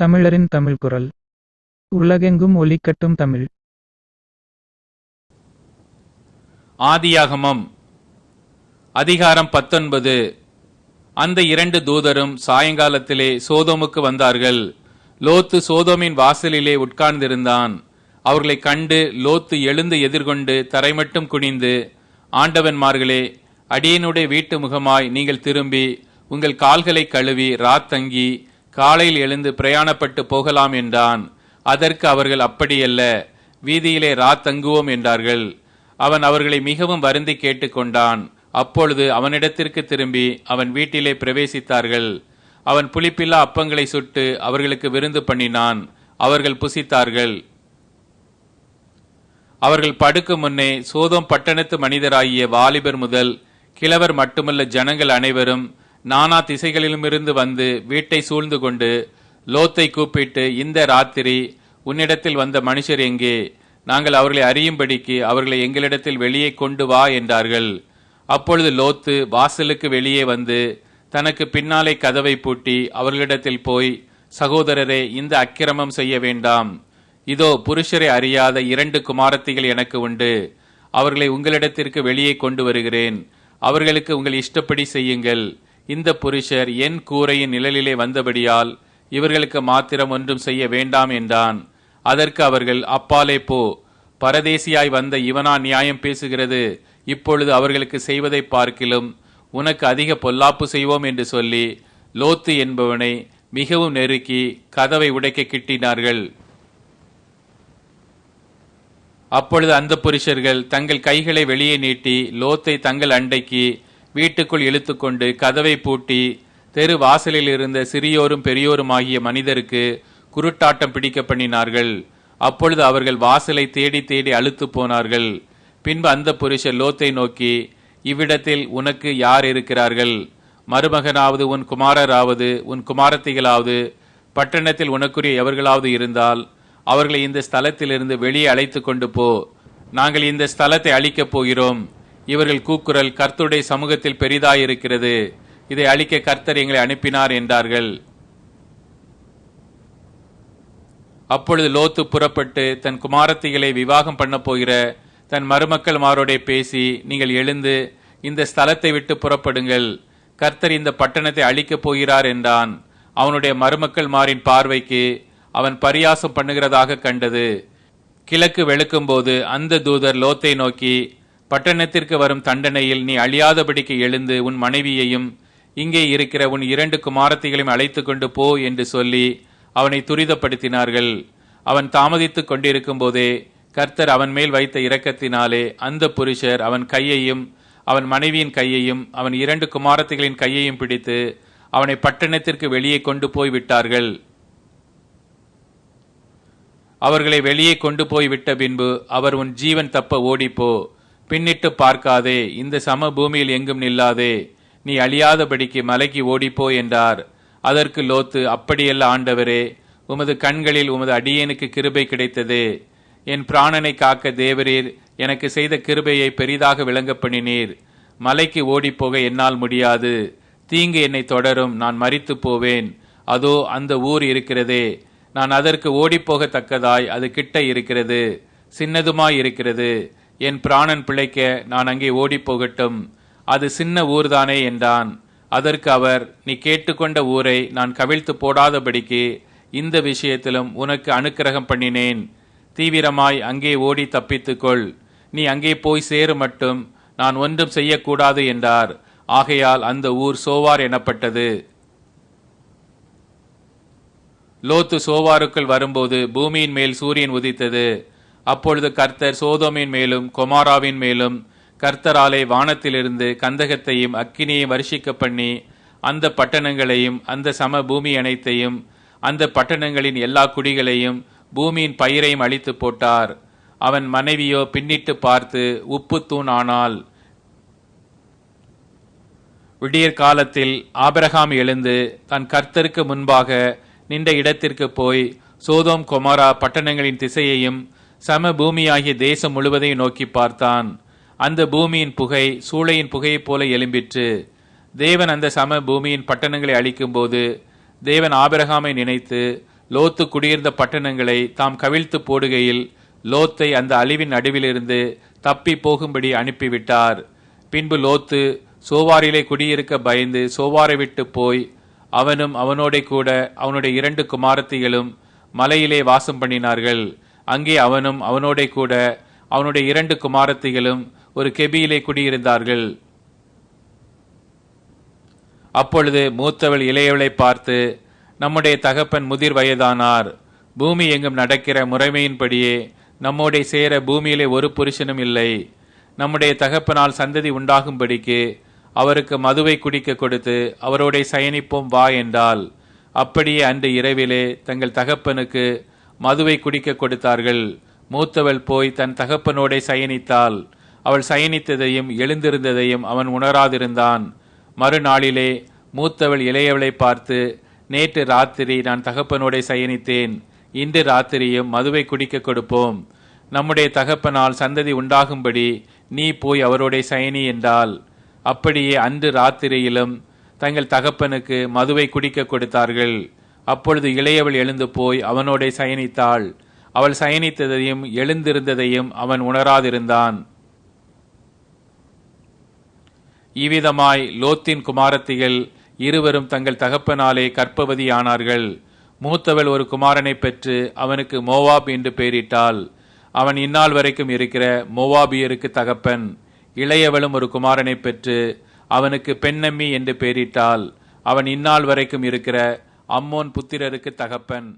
தமிழரின் தமிழ் குரல். உலகெங்கும் ஒலிக்கட்டும் தமிழ். ஆதியாகமம் அதிகாரம் பத்தொன்பது. அந்த இரண்டு தூதரும் சாயங்காலத்திலே சோதோமுக்கு வந்தார்கள். லோத்து சோதோமின் வாசலிலே உட்கார்ந்திருந்தான். அவர்களை கண்டு லோத்து எழுந்து எதிர்கொண்டு தரை மட்டும் குனிந்து ஆண்டவன்மார்களே அடியனுடைய வீட்டு முகமாய் நீங்கள் திரும்பி உங்கள் கால்களை கழுவி ராத்தங்கி காலையில் எழுந்து பிரயாணப்பட்டு போகலாம் என்றான். அதற்கு அவர்கள் அப்படியல்ல வீதியிலே ராத்தங்குவோம் என்றார்கள். அவன் அவர்களை மிகவும் வருந்தி கேட்டுக்கொண்டான் அப்பொழுது அவனிடத்திற்கு திரும்பி அவன் வீட்டிலே பிரவேசித்தார்கள். அவன் புளிப்பில்லா அப்பங்களை சுட்டு அவர்களுக்கு விருந்து பண்ணினான். அவர்கள் புசித்தார்கள். அவர்கள் படுக்கும் முன்னே சோதம் பட்டணத்து மனிதராகிய வாலிபர் முதல் கிழவர் மட்டுமல்ல ஜனங்கள் அனைவரும் நானா திசைகளிலுமிருந்து வந்து வீட்டை சூழ்ந்து கொண்டு லோத்தை கூப்பிட்டு இந்த ராத்திரி உன்னிடத்தில் வந்த மனுஷர் எங்கே? நாங்கள் அவர்களை அறியும்படிக்கு அவர்களை எங்களிடத்தில் வெளியே கொண்டு வா என்றார்கள். அப்பொழுது லோத்து வாசலுக்கு வெளியே வந்து தனக்கு பின்னாலே கதவை பூட்டி அவர்களிடத்தில் போய் சகோதரரே இந்த அக்கிரமம் செய்ய வேண்டாம். இதோ புருஷரை அறியாத இரண்டு குமாரத்திகள் எனக்கு உண்டு. அவர்களை உங்களிடத்திற்கு வெளியே கொண்டு வருகிறேன். அவர்களுக்கு உங்கள் இஷ்டப்படி செய்யுங்கள். இந்த புருஷர் என் கூரையின் நிழலிலே வந்தபடியால் இவர்களுக்கு மாத்திரம் ஒன்றும் செய்ய வேண்டாம் என்றான். அதற்கு அவர்கள் அப்பாலே போ பரதேசியாய் வந்த இவனா நியாயம் பேசுகிறது. இப்பொழுது அவர்களுக்கு செய்வதை பார்க்கிலும் உனக்கு அதிக பொல்லாப்பு செய்வோம் என்று சொல்லி லோத்து என்பவனை மிகவும் நெருக்கி கதவை உடைக்க கிட்டினார்கள். அப்பொழுது அந்த புருஷர்கள் தங்கள் கைகளை வெளியே நீட்டி லோத்தை தங்கள் அண்டைக்கு வீட்டுக்குள் இழுத்துக்கொண்டு கதவை பூட்டி தெரு வாசலில் இருந்த சிறியோரும் பெரியோரும் ஆகிய மனிதருக்கு குருட்டாட்டம் பிடிக்க பண்ணினார்கள். அப்பொழுது அவர்கள் வாசலை தேடி தேடி அழுத்து போனார்கள். பின்பு அந்த புருஷர் லோத்தை நோக்கி இவ்விடத்தில் உனக்கு யார் இருக்கிறார்கள்? மருமகனாவது உன் குமாரராவது உன் குமாரத்திகளாவது பட்டணத்தில் உனக்குரிய எவர்களாவது இருந்தால் அவர்களை இந்த ஸ்தலத்திலிருந்து வெளியே அழைத்து கொண்டு போ. நாங்கள் இந்த ஸ்தலத்தை அழிக்கப் போகிறோம். இவர்கள் கூக்குரல் கர்த்தருடைய சமூகத்தில் பெரிதாயிருக்கிறது. இதை அழிக்க கர்த்தர் எங்களை அனுப்பினார் என்றார்கள். அப்பொழுது லோத்து புறப்பட்டு தன் குமாரத்திகளை விவாகம் பண்ண போகிற தன் மருமக்கள் மாரோடே பேசி நீங்கள் எழுந்து இந்த ஸ்தலத்தை விட்டு புறப்படுங்கள். கர்த்தர் இந்த பட்டணத்தை அழிக்கப் போகிறார் என்றான். அவனுடைய மருமக்கள் மாரின் பார்வைக்கு அவன் பரியாசம் பண்ணுகிறதாக கண்டது. கிழக்கு வெளுக்கும்போது அந்த தூதர் லோத்தை நோக்கி பட்டணத்திற்கு வரும் தண்டனையில் நீ அழியாதபடிக்கு எழுந்து உன் மனைவியையும் இங்கே இருக்கிற உன் இரண்டு குமாரத்திகளையும் அழைத்து கொண்டு போ என்று சொல்லி அவனை துரிதப்படுத்தினார்கள். அவன் தாமதித்துக் கொண்டிருக்கும் போதே கர்த்தர் அவன் மேல் வைத்த இரக்கத்தினாலே அந்த புருஷர் அவன் கையையும் அவன் மனைவியின் கையையும் அவன் இரண்டு குமாரத்திகளின் கையையும் பிடித்து அவனை பட்டணத்திற்கு வெளியே கொண்டு போய் விட்டார்கள். அவர்களை வெளியே கொண்டு போய் விட்ட பின்பு அவர் உன் ஜீவன் தப்ப ஓடிப்போ. பின்னிட்டு பார்க்காதே இந்த சம பூமியில் எங்கும் நில்லாதே நீ அழியாதபடிக்கு மலைக்கு ஓடிப்போ என்றார். அதற்கு லோத்து அப்படியல்ல ஆண்டவரே உமது கண்களில் உமது அடியேனுக்கு கிருபை கிடைத்தது. என் பிராணனை காக்க தேவரீர் எனக்கு செய்த கிருபையை பெரிதாக விளங்க பண்ணினீர். மலைக்கு ஓடிப்போக என்னால் முடியாது. தீங்கு என்னை தொடரும் நான் மறித்து போவேன். அதோ அந்த ஊர் இருக்கிறதே. நான் அதற்கு ஓடிப்போகத்தக்கதாய் அது கிட்ட இருக்கிறது சின்னதுமாய் இருக்கிறது. என் பிராணன் பிழைக்க நான் அங்கே ஓடிப்போகட்டும். அது சின்ன ஊர்தானே என்றான். அதற்கு அவர் நீ கேட்டுக்கொண்ட ஊரை நான் கவிழ்த்து போடாதபடிக்கு இந்த விஷயத்திலும் உனக்கு அனுக்கிரகம் பண்ணினேன். தீவிரமாய் அங்கே ஓடி தப்பித்துக்கொள் நீ அங்கே போய் சேரு மட்டும். நான் ஒன்றும் செய்யக்கூடாது என்றார். ஆகையால் அந்த ஊர் சோவார் எனப்பட்டது. லோத்து சோவாருக்குள் வரும்போது பூமியின் மேல் சூரியன் உதித்தது. அப்பொழுது கர்த்தர் சோதோமின் மேலும் கொமாராவின் மேலும் கர்த்தராலே வானத்திலிருந்து கந்தகத்தையும் அக்கினியையும் வருஷிக்க பண்ணி அந்த பட்டணங்களையும் அந்த சம பூமி அனைத்தையும் அந்த பட்டணங்களின் எல்லா குடிகளையும் பூமியின் பயிரையும் அழித்து போட்டார். அவன் மனைவியோ பின்னிட்டு பார்த்து உப்பு தூண் ஆனாள். விடியற் காலத்தில் ஆபிரகாம் எழுந்து தன் கர்த்தருக்கு முன்பாக நின்ற இடத்திற்கு போய் சோதோம் கொமாரா பட்டணங்களின் திசையையும் சம பூமியாகிய தேசம் முழுவதையும் நோக்கி பார்த்தான். அந்த பூமியின் புகை சூளையின் புகையைப் போல எழும்பிற்று தேவன் அந்த சம பூமியின் பட்டணங்களை அழிக்கும்போது தேவன் ஆபிரகாமை நினைத்து லோத்து குடியிருந்த பட்டணங்களை தாம் கவிழ்த்து போடுகையில் லோத்தை அந்த அழிவின் நடுவிலிருந்து தப்பி போகும்படி அனுப்பிவிட்டார். பின்பு லோத்து சோவாரிலே குடியிருக்க பயந்து சோவாரை விட்டு போய் அவனும் அவனோட கூட அவனுடைய இரண்டு குமாரத்திகளும் மலையிலே வாசம் பண்ணினார்கள். அங்கே அவனும் அவனோட கூட அவனுடைய இரண்டு குமாரத்திகளும் ஒரு கெபியிலே குடியிருந்தார்கள். அப்பொழுது மூத்தவள் இளையவளை பார்த்து நம்முடைய தகப்பன் முதிர் வயதானார். பூமி எங்கும் நடக்கிற முறைமையின்படியே நம்மோடைய சேர பூமியிலே ஒரு புருஷனும் இல்லை. நம்முடைய தகப்பனால் சந்ததி உண்டாகும்படிக்கு அவருக்கு மதுவை குடிக்க கொடுத்து அவரோட சயனிப்போம் வா என்றால் அப்படியே அன்று இரவிலே தங்கள் தகப்பனுக்கு மதுவை குடிக்க கொடுத்தார்கள். மூத்தவள் போய் தன் தகப்பனோடே சயனித்தாள். அவள் சயனித்ததையும் எழுந்திருந்ததையும் அவன் உணராதிருந்தான். மறுநாளிலே மூத்தவள் இளையவளை பார்த்து நேற்று ராத்திரி நான் தகப்பனோடே சயனித்தேன். இன்று ராத்திரியும் மதுவை குடிக்க கொடுப்போம். நம்முடைய தகப்பனால் சந்ததி உண்டாகும்படி நீ போய் அவரோடே சயனி என்றால் அப்படியே அன்று ராத்திரியிலும் தங்கள் தகப்பனுக்கு மதுவை குடிக்க கொடுத்தார்கள். அப்பொழுது இளையவள் எழுந்து போய் அவனோடே சயனித்தாள். அவள் சயனித்ததையும் எழுந்திருந்ததையும் அவன் உணராதிருந்தான். இவ்விதமாய் லோத்தின் குமாரத்திகள் இருவரும் தங்கள் தகப்பனாலே கற்பவதியானார்கள். மூத்தவள் ஒரு குமாரனை பெற்று அவனுக்கு மோவாப் என்று பெயரிட்டாள். அவன் இந்நாள் வரைக்கும் இருக்கிற மோவாபியருக்கு தகப்பன். இளையவளும் ஒரு குமாரனை பெற்று அவனுக்கு பெண்ணம்மி என்று பெயரிட்டாள். அவன் இந்நாள் வரைக்கும் இருக்கிற அம்மோன் புத்திரருக்கு தகப்பன்.